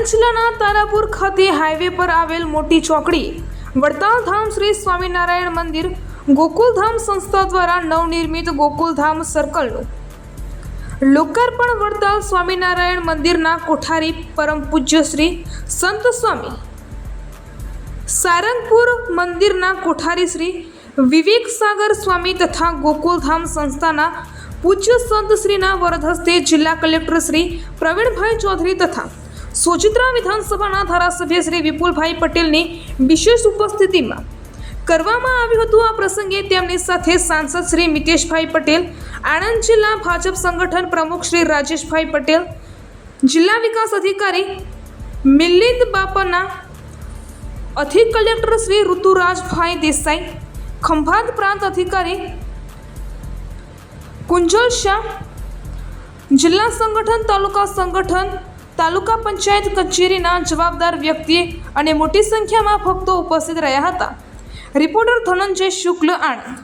જિલ્લાના તારાપુર ખાતે હાઈવે પર આવેલ મોટી ચોકડી વડતાલ ધામ શ્રી સ્વામિનારાયણ મંદિર, ગોકુલધામ સંસ્થા દ્વારા નવનિર્મિત ગોકુલધામ સર્કલનું લોકાર્પણ વડતાલ સ્વામિનારાયણ મંદિરના કોઠારી પરમ પૂજ્ય શ્રી સંત સ્વામી. સારંગપુર મંદિરના કોઠારી શ્રી વિવેક સાગર સ્વામી તથા ગોકુલધામ સંસ્થાના પૂજ્ય સંત શ્રીના વરદ હસ્તે જિલ્લા કલેક્ટર શ્રી પ્રવીણભાઈ ચૌધરી તથા સોજિત્રા વિધાનસભાના ધારાસભ્ય શ્રી વિપુલભાઈ પટેલની વિશેષ ઉપસ્થિતિમાં કરવામાં આવ્યું હતું આ પ્રસંગે તેમની સાથે સાંસદ શ્રી મિતેશભાઈ પટેલ, આણંદ જિલ્લા ભાજપ સંગઠન પ્રમુખ શ્રી રાજેશભાઈ પટેલ, જિલ્લા વિકાસ અધિકારી મિલિંદ બાપાના અધિક કલેક્ટર શ્રી ઋતુરાજભાઈ દેસાઈ, ખંભાત પ્રાંત અધિકારી કુંજલ શાહ, જિલ્લા સંગઠન તાલુકા સંગઠન તાલુકા પંચાયત કચેરીના જવાબદાર વ્યક્તિ અને મોટી સંખ્યામાં ભક્તો ઉપસ્થિત રહ્યા હતા. રિપોર્ટર ધનંજય શુક્લ આણંદ.